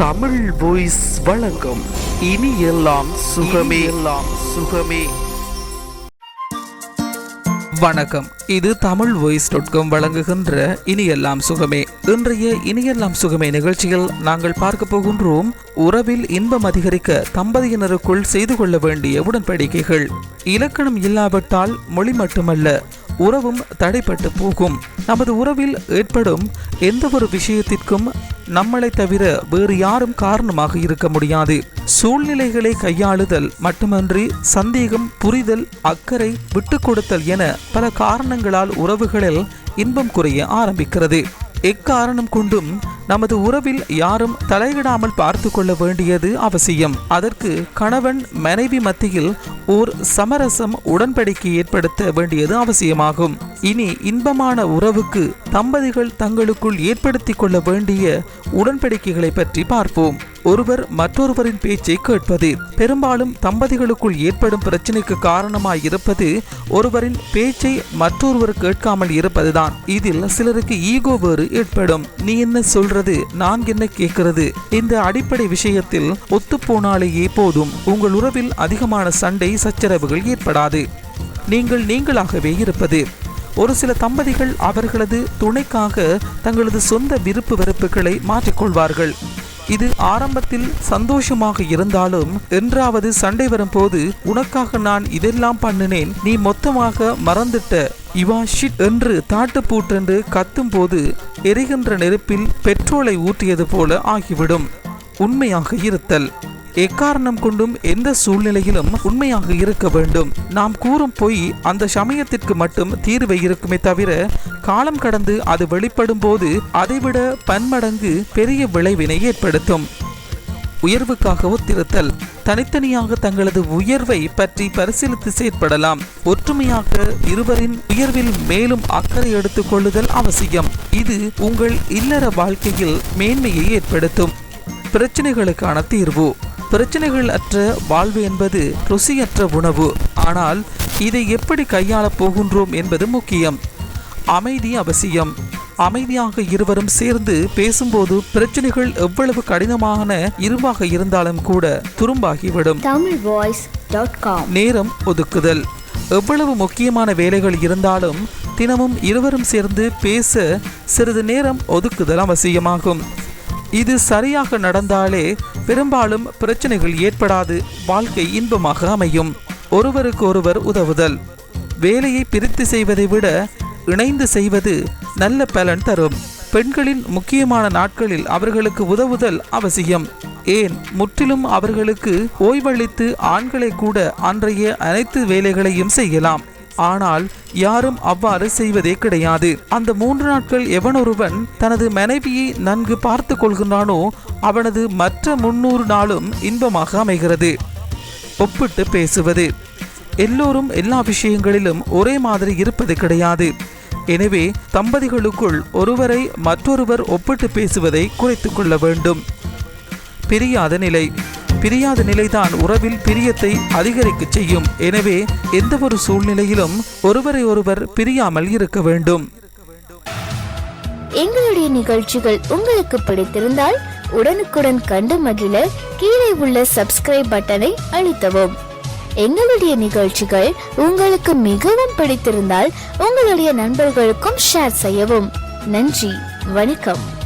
Tamil voice வழங்கும் இனி எல்லாம் சுகமே. எல்லாம் சுகமே. வணக்கம். இது தமிழ் வாய்ஸ் டாட் காம் வழங்குகின்ற இனியெல்லாம் சுகமே. இன்றைய இனியெல்லாம் சுகமே நிகழ்ச்சியில் நாங்கள் பார்க்க போகின்றோம் உறவில் இன்பம் அதிகரிக்க தம்பதியினருக்குள் செய்து கொள்ள வேண்டிய உடன்படிக்கைகள். இலக்கணம் இல்லாவிட்டால் மொழி மட்டுமல்ல உறவும் தடைப்பட்டு போகும். நமது உறவில் ஏற்படும் எந்த ஒரு விஷயத்திற்கும் நம்மளை தவிர வேறு யாரும் காரணமாக இருக்க முடியாது. சூழ்நிலைகளை கையாளுதல் மட்டுமன்றி சந்தேகம் புரிதல் அக்கறை விட்டு கொடுத்தல் என பல காரணங்களால் உறவுகளில் இன்பம் குறைய ஆரம்பிக்கிறது. எக்காரணம் கொண்டும் நமது உறவில் யாரும் தலையிடாமல் பார்த்து கொள்ள வேண்டியது அவசியம். அதற்கு கணவன் மனைவி மத்தியில் ஓர் சமரசம் உடன்படிக்கை ஏற்படுத்த வேண்டியது அவசியமாகும். இனி இன்பமான உறவுக்கு தம்பதிகள் தங்களுக்குள் ஏற்படுத்தி கொள்ள வேண்டிய உடன்படிக்கைகளை பற்றி பார்ப்போம். ஒருவர் மற்றொருவரின் பேச்சை கேட்பது பெரும்பாலும் தம்பதிகளுக்குள் ஏற்படும் பிரச்சனைக்கு காரணமாய் இருப்பது ஒருவரின் பேச்சை மற்றொருவர் கேட்காமல் இருப்பதுதான். இதில் சிலருக்கு ஈகோ வேறு ஏற்படும். நீ என்ன சொல்றது? நான் என்ன கேட்கிறது? இந்த அடிப்படை விஷயத்தில் ஒத்துப்போனாலேயே போதும். உங்கள் உறவில் அதிகமான சண்டை சச்சரவுகள் ஏற்படாது. நீங்கள் நீங்களாகவே இருப்பது. ஒரு சில தம்பதிகள் அவர்களது துணைக்காக தங்களது சொந்த விருப்பு வெறுப்புகளை மாற்றிக்கொள்வார்கள். இது ஆரம்பத்தில் சந்தோஷமாக இருந்தாலும் என்றாவது சண்டை வரும்போது உனக்காக நான் இதெல்லாம் பண்ணினேன். நீ மொத்தமாக மறந்துட்ட. இவா ஷிட் என்று தாட்டு பூட்டென்று கத்தும் போது எரிகின்ற நெருப்பில் பெட்ரோலை ஊற்றியது போல ஆகிவிடும். உண்மையாக இருத்தல். எக்காரணம் கொண்டும் எந்த சூழ்நிலையிலும் உண்மையாக இருக்க வேண்டும். நாம் கூறும் பொய் அந்த சமயத்திற்கு மட்டும் தீர்வை இருக்குமே தவிர காலம் கடந்து அது வெளிப்படும் போது அதைவிட பன்மடங்கு பெரிய விளைவினை ஏற்படுத்தும். உயர்வுக்காக ஒத்திருத்தல் தனித்தனியாக தங்களது உயர்வை பற்றி பரிசீலித்து செயற்படலாம். ஒற்றுமையாக இருவரின் உயர்வில் மேலும் அக்கறை எடுத்துக் கொள்ளுதல் அவசியம். இது உங்கள் இல்லற வாழ்க்கையில் மேன்மையை ஏற்படுத்தும். பிரச்சனைகளுக்கான தீர்வு. பிரச்சனைகள் அற்ற வாழ்வு என்பது ருசியற்ற உணவு. ஆனால் இதை எப்படி கையாளப் போகின்றோம் என்பது முக்கியம். அமைதி அவசியம். அமைதியாக இருவரும் சேர்ந்து பேசும்போது பிரச்சனைகள் எவ்வளவு கடினமான இருவாக இருந்தாலும் கூட துரும்பாகிவிடும். நேரம் ஒதுக்குதல். எவ்வளவு முக்கியமான வேலைகள் இருந்தாலும் தினமும் இருவரும் சேர்ந்து பேச சிறிது நேரம் ஒதுக்குதல் அவசியமாகும். இது சரியாக நடந்தாலே பெரும்பாலும் பிரச்சனைகள் ஏற்படாது. வாழ்க்கை இன்பமாக அமையும். ஒருவருக்கு ஒருவர் உதவுதல். வேலையை பிரித்து செய்வதை விட இணைந்து செய்வது நல்ல பலன் தரும். பெண்களின் முக்கியமான நாட்களில் அவர்களுக்கு உதவுதல் அவசியம். ஏன்? முற்றிலும் அவர்களுக்கு ஓய்வளித்து ஆண்களை கூட அன்றைய அனைத்து வேலைகளையும் செய்யலாம். ஆனால் யாரும் அவ்வாறு செய்வதே கிடையாது. அந்த மூன்று நாட்கள் எவனொருவன் தனது மனைவியை நன்கு பார்த்து கொள்கின்றானோ அவனது மற்ற முன்னூறு நாளும் இன்பமாக அமைகிறது. ஒப்பிட்டு பேசுவது. எல்லோரும் எல்லா விஷயங்களிலும் ஒரே மாதிரி இருப்பது கிடையாது. எனவே தம்பதிகளுக்குள் ஒருவரை மற்றொருவர் ஒப்பிட்டு பேசுவதை குறைத்துக் கொள்ள வேண்டும். பிரியாத நிலை. பிரியாத நிலைதான் உறவில் பிரியத்தை அதிகரிக்க செய்யும். எனவே எந்த ஒரு சூழ்நிலையிலும் ஒருவரை ஒருவர் பிரியாமல் இருக்க வேண்டும். எங்களுடைய நிகழ்ச்சிகள் உங்களுக்கு பிடித்திருந்தால் உடனுக்குடன் கண்டு மகிழ கீழே உள்ள சப்ஸ்கிரைப் பட்டனை அழுத்தவும். எங்களுடைய நிகழ்ச்சிகள் உங்களுக்கு மிகவும் பிடித்திருந்தால் உங்களுடைய நண்பர்களுக்கும் ஷேர் செய்யவும். நன்றி வணக்கம்.